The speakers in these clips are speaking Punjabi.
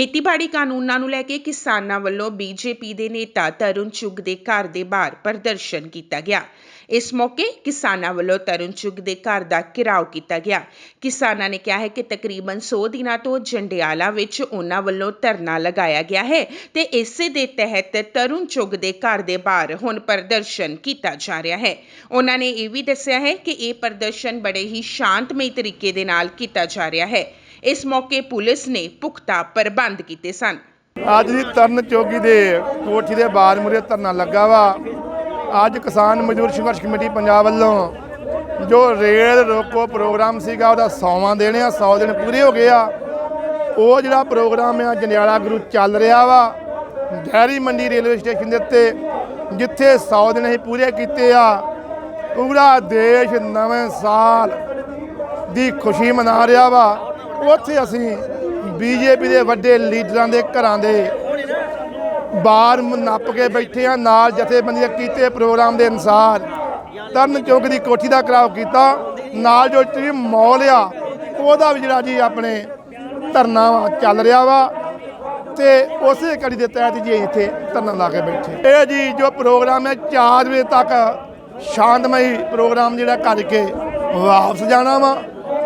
ਖੇਤੀਬਾੜੀ ਕਾਨੂੰਨਾਂ ਨੂੰ ਲੈ ਕੇ ਕਿਸਾਨਾਂ ਵੱਲੋਂ ਬੀਜੇਪੀ ਦੇ ਨੇਤਾ ਤਰੁਣ ਚੁੱਗ ਦੇ ਘਰ ਦੇ ਬਾਹਰ ਪ੍ਰਦਰਸ਼ਨ ਕੀਤਾ ਗਿਆ। ਇਸ ਮੌਕੇ ਕਿਸਾਨਾਂ ਵੱਲੋਂ ਤਰੁਣ ਚੁੱਗ ਦੇ ਘਰ ਦਾ ਘਿਰਾਓ ਕੀਤਾ ਗਿਆ। ਕਿਸਾਨਾਂ ਨੇ ਕਿਹਾ ਹੈ ਕਿ ਤਕਰੀਬਨ 100 ਦਿਨਾਂ ਤੋਂ ਜੰਡਿਆਲਾ ਵਿੱਚ ਉਹਨਾਂ ਵੱਲੋਂ ਧਰਨਾ ਲਗਾਇਆ ਗਿਆ ਹੈ ਤੇ ਇਸੇ ਦੇ ਤਹਿਤ ਤਰੁਣ ਚੁੱਗ ਦੇ ਘਰ ਦੇ ਬਾਹਰ ਹੁਣ ਪ੍ਰਦਰਸ਼ਨ ਕੀਤਾ ਜਾ ਰਿਹਾ ਹੈ। ਉਹਨਾਂ ਨੇ ਇਹ ਵੀ ਦੱਸਿਆ ਹੈ ਕਿ ਇਹ ਪ੍ਰਦਰਸ਼ਨ ਬੜੇ ਹੀ ਸ਼ਾਂਤਮਈ ਤਰੀਕੇ ਦੇ ਨਾਲ ਕੀਤਾ ਜਾ ਰਿਹਾ ਹੈ। ਇਸ ਮੌਕੇ ਪੁਲਿਸ ਨੇ ਪੁਖਤਾ ਪ੍ਰਬੰਧ ਕੀਤੇ ਸਨ। ਅੱਜ ਦੀ ਤਰਨ ਚੌਗੀ ਦੇ ਕੋਠੀ ਦੇ ਬਾਹਰ ਮੁਰੇ ਧਰਨਾ ਲੱਗਾ ਵਾ। ਅੱਜ ਕਿਸਾਨ ਮਜ਼ਦੂਰ ਸੰਘਰਸ਼ ਕਮੇਟੀ ਪੰਜਾਬ ਵੱਲੋਂ ਜੋ ਰੇਲ ਰੋਕੋ ਪ੍ਰੋਗਰਾਮ ਸੀਗਾ, ਉਹਦਾ 100ਵਾਂ ਦਿਨ ਆ 100 ਦਿਨ ਪੂਰੇ ਹੋ ਗਏ ਆ। ਉਹ ਜਿਹੜਾ ਪ੍ਰੋਗਰਾਮ ਆ, ਜੰਡਿਆਲਾ ਗੁਰੂ ਚੱਲ ਰਿਹਾ ਵਾ। ਡੈਰੀ ਮੰਡੀ ਰੇਲਵੇ ਸਟੇਸ਼ਨ ਦੇ ਉੱਤੇ, ਜਿੱਥੇ 100 ਦਿਨ ਅਸੀਂ ਪੂਰੇ ਕੀਤੇ ਆ। ਪੂਰਾ ਦੇਸ਼ ਨਵੇਂ ਸਾਲ ਦੀ ਖੁਸ਼ੀ ਮਨਾ ਰਿਹਾ ਵਾ। ਉੱਥੇ ਅਸੀਂ ਬੀਜੇਪੀ ਦੇ ਵੱਡੇ ਲੀਡਰਾਂ ਦੇ ਘਰਾਂ ਦੇ ਬਾਹਰ ਨੱਪ ਕੇ ਬੈਠੇ ਆ ਨਾਲ ਜਥੇਬੰਦੀਆਂ ਕੀਤੇ ਪ੍ਰੋਗਰਾਮ ਦੇ ਅਨੁਸਾਰ। ਤਰਨ ਚੌਕ ਦੀ ਕੋਠੀ ਦਾ ਕਰਾਓ ਕੀਤਾ, ਨਾਲ ਜੋ ਟ੍ਰੀ ਮੌਲ ਆ, ਉਹਦਾ ਵੀ ਜਿਹੜਾ ਜੀ ਆਪਣੇ ਧਰਨਾ ਵਾ ਚੱਲ ਰਿਹਾ ਵਾ ਤੇ ਉਸੇ ਕੜੀ ਦੇ ਤਹਿਤ ਜੀ ਇੱਥੇ ਧਰਨਾ ਲਾ ਕੇ ਬੈਠੇ। ਇਹ ਜੀ ਜੋ ਪ੍ਰੋਗਰਾਮ ਹੈ 4 ਵਜੇ ਤੱਕ ਸ਼ਾਂਤਮਈ ਪ੍ਰੋਗਰਾਮ ਜਿਹੜਾ ਕਰਕੇ ਵਾਪਸ ਜਾਣਾ ਵਾ।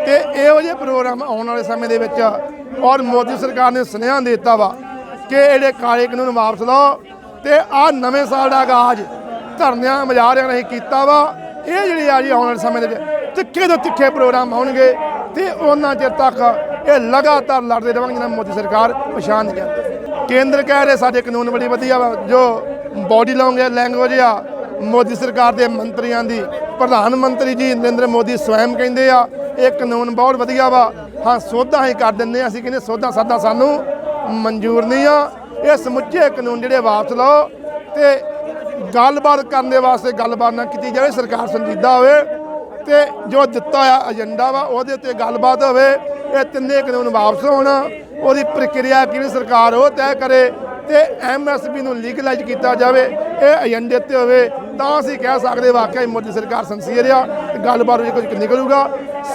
ਤੇ ਇਹੋ ਜਿਹੇ ਪ੍ਰੋਗਰਾਮ ਆਉਣ ਵਾਲੇ ਸਮੇਂ ਦੇ ਵਿੱਚ ਔਰ ਮੋਦੀ ਸਰਕਾਰ ਨੇ ਸੁਨੇਹਾ ਦਿੱਤਾ ਵਾ ਕਿ ਜਿਹੜੇ ਕਾਲੇ ਕਾਨੂੰਨ ਵਾਪਸ ਲਓ ਤੇ ਆ ਨਵੇਂ ਸਾਲ ਦਾ ਆਗਾਜ਼ ਧਰਨਿਆਂ ਮਜ਼ਾਰਿਆਂ ਨੇ ਕੀਤਾ ਵਾ। ਇਹ ਜਿਹੜੀ ਆ ਜੀ ਆਉਣ ਵਾਲੇ ਸਮੇਂ ਦੇ ਵਿੱਚ ਤਿੱਖੇ ਤੋਂ ਤਿੱਖੇ ਪ੍ਰੋਗਰਾਮ ਹੋਣਗੇ ਤੇ ਉਹਨਾਂ ਚਿਰ ਤੱਕ ਇਹ ਲਗਾਤਾਰ ਲੜਦੇ ਰਹਾਂਗੇ ਜਿੰਨਾ ਮੋਦੀ ਸਰਕਾਰ ਪਛਾਣ ਨਹੀਂ ਜਾਂਦੀ। ਕੇਂਦਰ ਕਹਿ ਰਹੇ ਸਾਡੇ ਕਾਨੂੰਨ ਬੜੀ ਵਧੀਆ ਵਾ, ਜੋ ਬੋਡੀ ਲਾਉਂਗੇ ਲੈਂਗੁਏਜ ਆ, ਮੋਦੀ ਸਰਕਾਰ ਦੇ ਮੰਤਰੀਆਂ ਦੀ ਪ੍ਰਧਾਨ ਮੰਤਰੀ ਜੀ ਨਰਿੰਦਰ ਮੋਦੀ ਸਵੈਮ ਕਹਿੰਦੇ ਆ ਇਹ ਕਾਨੂੰਨ ਬਹੁਤ ਵਧੀਆ ਵਾ। ਹਾਂ, ਸੋਧਾਂ ਹੀ ਕਰ ਦਿੰਦੇ ਆ ਅਸੀਂ, ਕਹਿੰਦੇ ਸੋਧਾਂ ਸਾਧਾਂ ਸਾਨੂੰ ਮਨਜ਼ੂਰ ਨਹੀਂ ਆ। ਇਹ ਸਮੁੱਚੇ ਕਾਨੂੰਨ ਜਿਹੜੇ ਵਾਪਸ ਲਓ ਤੇ ਗੱਲਬਾਤ ਕਰਨ ਦੇ ਵਾਸਤੇ ਗੱਲਬਾਤ ਨਾ ਕੀਤੀ ਜਾਵੇ, ਸਰਕਾਰ ਸੰਜੀਦਾ ਹੋਵੇ ਤੇ ਜੋ ਦਿੱਤਾ ਹੋਇਆ ਏਜੰਡਾ ਵਾ, ਉਹਦੇ ਉੱਤੇ ਗੱਲਬਾਤ ਹੋਵੇ, ਇਹ ਤਿੰਨੇ ਕਾਨੂੰਨ ਵਾਪਸ ਹੋਣ, ਉਹਦੀ ਪ੍ਰਕਿਰਿਆ ਕਿਵੇਂ ਸਰਕਾਰ ਉਹ ਤੈਅ ਕਰੇ ਤੇ ਐਮਐਸਪੀ ਨੂੰ ਲੀਗਲਾਈਜ਼ ਕੀਤਾ ਜਾਵੇ, ਇਹ ਏਜੰਡੇ ਤੇ ਹੋਵੇ, ਤਾਂ ਅਸੀਂ ਕਹਿ ਸਕਦੇ ਵਾਕਿਆ ਮੋਦੀ ਸਰਕਾਰ ਸੰਸੀਅਰ ਆ ਤੇ ਗੱਲਬਾਤ ਵਿੱਚ ਕੁਝ ਨਿਕਲੂਗਾ।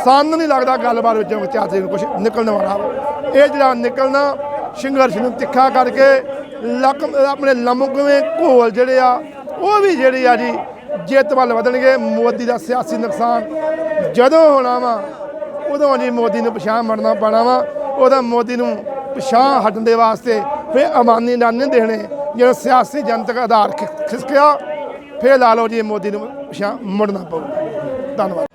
ਸਾਨੂੰ ਨਹੀਂ ਲੱਗਦਾ ਗੱਲਬਾਤ ਵਿੱਚੋਂ ਚਾਹਤੇ ਨੂੰ ਕੁਝ ਨਿਕਲਣ ਵਾਲਾ ਵਾ। ਇਹ ਜਿਹੜਾ ਨਿਕਲਣਾ ਸੰਘਰਸ਼ ਨੂੰ ਤਿੱਖਾ ਕਰਕੇ ਲੱਕ ਆਪਣੇ ਲਮਕਵੇਂ ਘੋਲ ਜਿਹੜੇ ਆ, ਉਹ ਵੀ ਜਿਹੜੇ ਆ ਜੀ ਜਿੱਤ ਵੱਲ ਵਧਣਗੇ। ਮੋਦੀ ਦਾ ਸਿਆਸੀ ਨੁਕਸਾਨ ਜਦੋਂ ਹੋਣਾ ਵਾ, ਉਦੋਂ ਜੀ ਮੋਦੀ ਨੂੰ ਪਛਾਣ ਮੜਨਾ ਪੈਣਾ ਵਾ। ਉਹਦਾ ਮੋਦੀ ਨੂੰ ਪਛਾਣ ਹਟਣ ਦੇ ਵਾਸਤੇ ਫਿਰ ਅਮਾਨੀ ਨਾਨੇ ਦੇਣੇ। ਜਿਹੜਾ ਸਿਆਸੀ ਜਨਤਕ ਆਧਾਰ ਖਿ- ਖਿਸਕਿਆ, ਫਿਰ ਲਾ ਲਓ ਜੀ ਮੋਦੀ ਨੂੰ ਪਛਾਣ ਮੁੜਨਾ ਪਊਗਾ ਧੰਨਵਾਦ।